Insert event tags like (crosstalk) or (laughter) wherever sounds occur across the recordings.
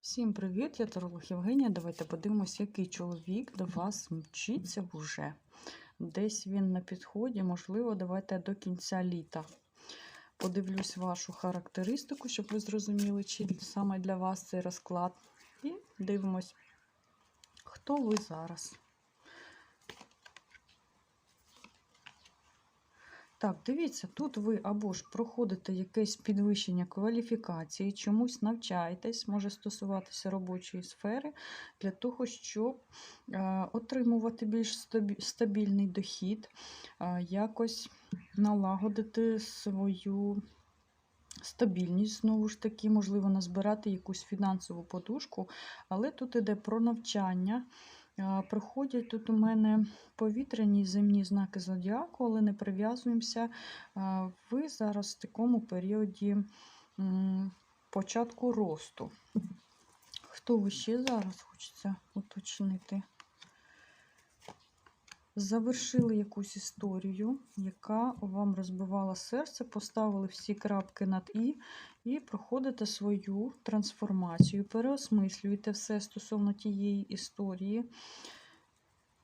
Всім привіт, я Таролог Євгенія. Давайте подивимось, який чоловік до вас мчиться вже. Десь він на підході, можливо, давайте до кінця літа. Подивлюсь вашу характеристику, щоб ви зрозуміли, чи саме для вас цей розклад. І дивимось, хто ви зараз. Так, дивіться, тут ви або ж проходите якесь підвищення кваліфікації, чомусь навчаєтесь, може стосуватися робочої сфери, для того, щоб е, отримувати більш стабільний дохід, е, якось налагодити свою стабільність, знову ж таки, можливо, назбирати якусь фінансову подушку, але тут іде про навчання. Проходять тут у мене повітряні земні знаки зодіаку, але не прив'язуємося. Ви зараз в такому періоді початку росту. Хто ви ще зараз хочеться уточнити? Завершили якусь історію, яка вам розбивала серце, поставили всі крапки над І і проходите свою трансформацію, переосмислюєте все стосовно тієї історії.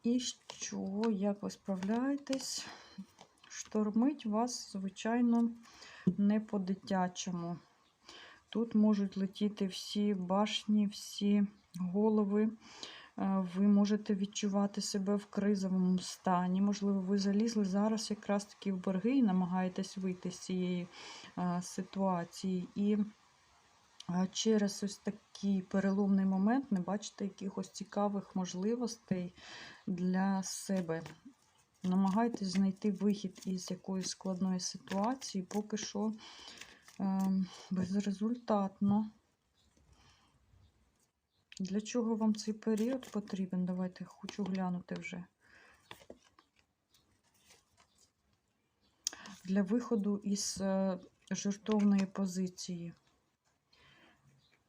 І що, як ви справляєтесь? Штормить вас, звичайно, не по-дитячому. Тут можуть летіти всі башні, всі голови. Е, Ви можете відчувати себе в кризовому стані. Можливо, ви залізли зараз якраз таки в борги і намагаєтесь вийти з цієї е, ситуації. І е, через ось такий переломний момент не бачите якихось цікавих можливостей для себе. Намагайтесь знайти вихід із якоїсь складної ситуації, поки що е, безрезультатно. Для чого вам цей період потрібен? Давайте хочу глянути вже. Для виходу із е, жертовної позиції.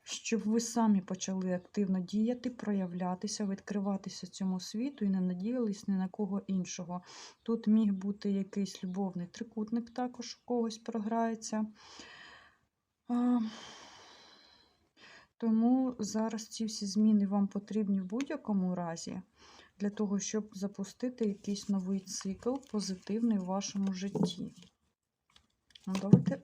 Щоб ви самі почали активно діяти, проявлятися, відкриватися цьому світу і не надіялись ні на кого іншого. Тут міг бути якийсь любовний трикутник, також у когось програється. Тому зараз ці всі зміни вам потрібні в будь-якому разі, для того, щоб запустити якийсь новий цикл позитивний у вашому житті. Ну, давайте.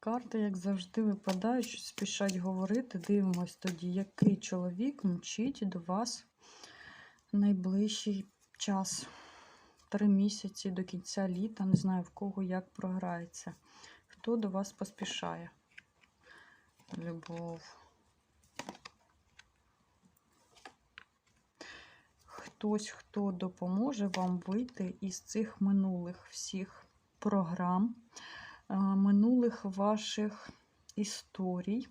Карти, як завжди, випадають, що спішать говорити. Дивимось тоді, який чоловік мчить до вас найближчий час. Три місяці до кінця літа. Не знаю в кого як програється. Хто до вас поспішає? Любов. Хтось, хто допоможе вам вийти із цих минулих всіх програм, е, минулих ваших історій.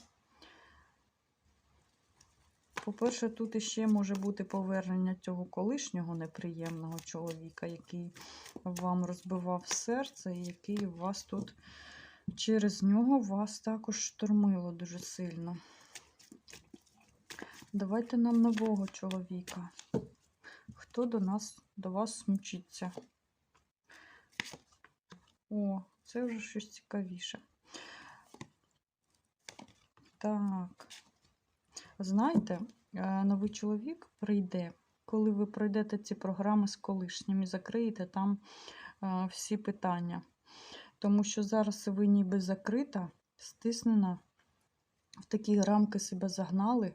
По-перше, тут іще може бути повернення цього колишнього неприємного чоловіка, який вам розбивав серце, і який вас тут через нього вас також штормило дуже сильно. Давайте нам нового чоловіка. Хто до нас, до вас мчиться? О, це вже щось цікавіше. Так. Знаєте, е, новий чоловік прийде, коли ви пройдете ці програми з колишнім і закриєте там е, всі питання. Тому що зараз ви ніби закрита, стиснена, в такі рамки себе загнали,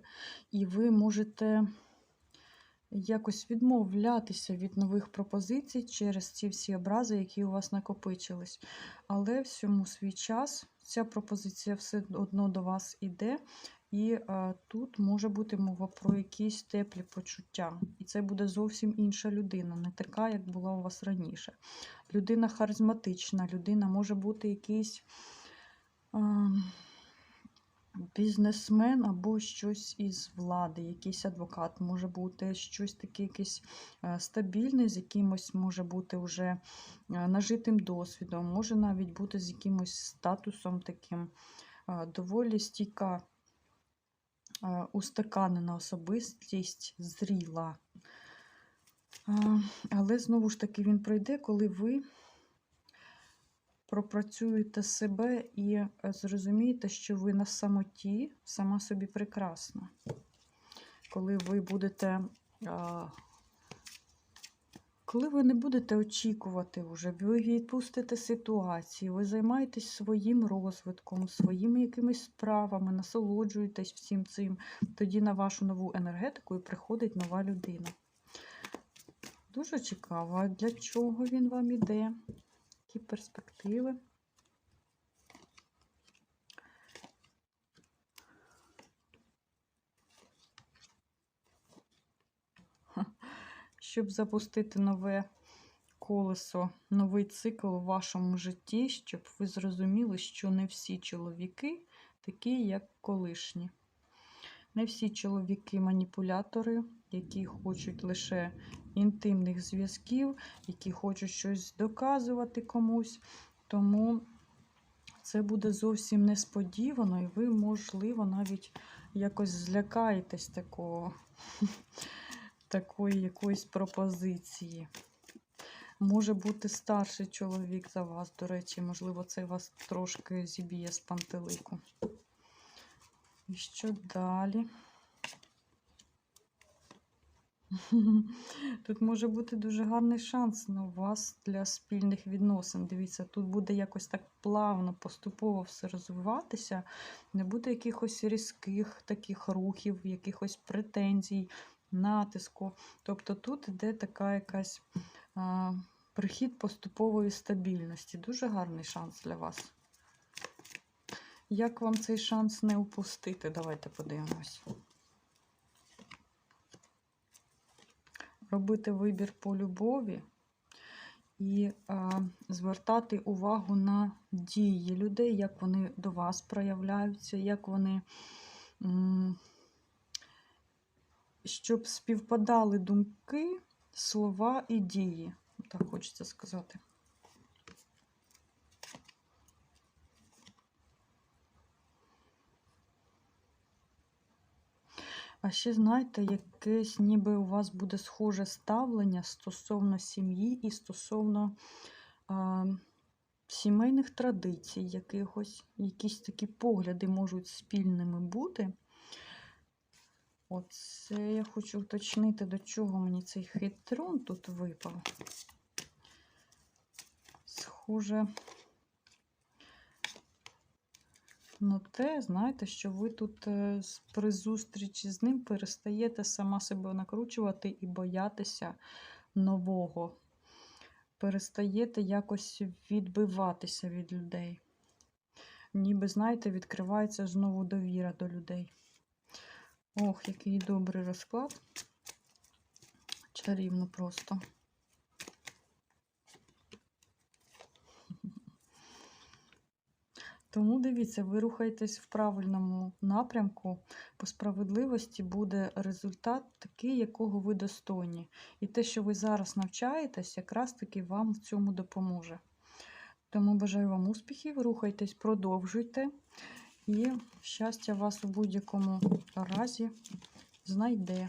і ви можете якось відмовлятися від нових пропозицій через ці всі образи, які у вас накопичились. Але всьому свій час ця пропозиція все одно до вас іде. І е, тут може бути мова про якісь теплі почуття. І це буде зовсім інша людина, не така, як була у вас раніше. Людина харизматична, людина може бути якийсь е, бізнесмен або щось із влади, якийсь адвокат може бути, щось таке якесь е, стабільне, з якимось може бути вже нажитим досвідом, може навіть бути з якимось статусом таким доволі стійка устаканена особистість зріла. Але знову ж таки він пройде, коли ви пропрацюєте себе і е, зрозумієте, що ви на самоті сама собі прекрасна. Коли ви будете. Коли ви не будете очікувати вже, ви відпустите ситуацію, ви займаєтесь своїм розвитком, своїми якимись справами, насолоджуєтесь всім цим, тоді на вашу нову енергетику і приходить нова людина. Дуже цікаво, для чого він вам іде? Які перспективи? Щоб запустити нове колесо, новий цикл у вашому житті, щоб ви зрозуміли, що не всі чоловіки такі, як колишні. Не всі чоловіки маніпулятори, які хочуть лише інтимних зв'язків, які хочуть щось доказувати комусь. Тому це буде зовсім несподівано, і ви, можливо, навіть якось злякаєтесь такого, такої якоїсь пропозиції. Може бути старший чоловік за вас, до речі, можливо, це вас трошки зіб'є з пантелику. І що далі? (laughs) Тут може бути дуже гарний шанс на вас для спільних відносин. Дивіться, тут буде якось так плавно, поступово все розвиватися, не буде якихось різких таких рухів, якихось претензій, натиску. Тобто тут іде така якась а, прихід поступової стабільності. Дуже гарний шанс для вас. Як вам цей шанс не упустити? Давайте подивимось. Робити вибір по любові і а, звертати увагу на дії людей, як вони до вас проявляються, як вони, м, щоб співпадали думки, слова і дії. Так хочеться сказати. А ще знаєте, якесь ніби у вас буде схоже ставлення стосовно сім'ї і стосовно а, сімейних традицій, якихось, якісь такі погляди можуть спільними бути. Оце я хочу уточнити, до чого мені цей хитрун тут випав. Схоже. Ну, те, знаєте, що ви тут е, при зустрічі з ним перестаєте сама себе накручувати і боятися нового. Перестаєте якось відбиватися від людей. Ніби, знаєте, відкривається знову довіра до людей. Ох, який добрий розклад. Чарівно просто. Тому дивіться, ви рухаєтесь в правильному напрямку. По справедливості буде результат такий, якого ви достойні. І те, що ви зараз навчаєтесь, якраз таки вам в цьому допоможе. Тому бажаю вам успіхів, рухайтесь, продовжуйте. І щастя вас у будь-якому разі знайде.